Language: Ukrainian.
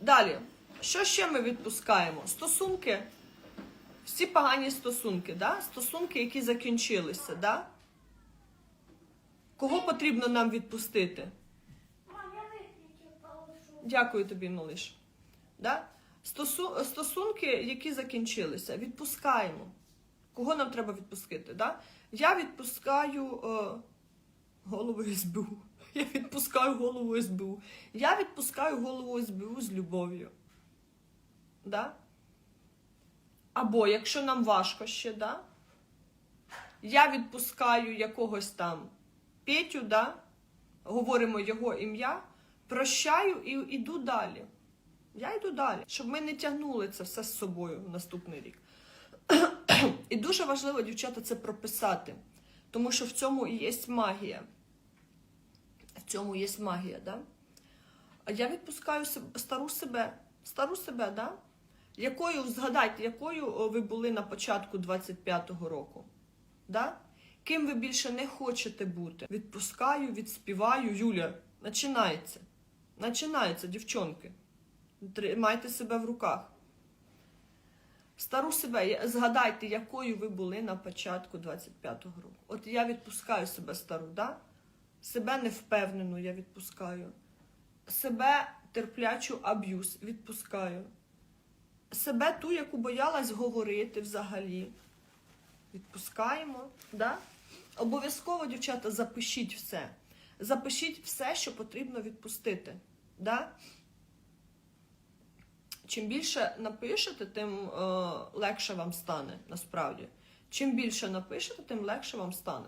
Далі, що ще ми відпускаємо? Стосунки, всі погані стосунки, да? стосунки, які закінчилися. Да? Кого потрібно нам відпустити? Дякую тобі, малиш. Да? Стосу... Стосунки, які закінчилися, відпускаємо. Кого нам треба відпустити? Да? Я відпускаю е, голову СБУ. Я відпускаю голову СБУ. Я відпускаю голову СБУ з любов'ю. Да? Або якщо нам важко ще, да? я відпускаю якогось там Петю, да? говоримо його ім'я, прощаю і йду далі. Я йду далі, щоб ми не тягнули це все з собою в наступний рік. І дуже важливо, дівчата, це прописати, тому що в цьому і є магія. В цьому є магія, да? Я відпускаю стару себе, стару себе, да? якою, згадайте, якою ви були на початку 25-го року. Да? Ким ви більше не хочете бути? Відпускаю, відспіваю, Юля, починається. Починається, дівчонки. Тримайте себе в руках. Стару себе, згадайте, якою ви були на початку 25-го року. От я відпускаю себе стару, да? Себе невпевнену я відпускаю. Себе терплячу аб'юз відпускаю. Себе ту, яку боялась говорити взагалі. Відпускаємо. Да? Обов'язково, дівчата, запишіть все. Запишіть все, що потрібно відпустити. Да? Чим більше напишете, тим е, легше вам стане насправді. Чим більше напишете, тим легше вам стане.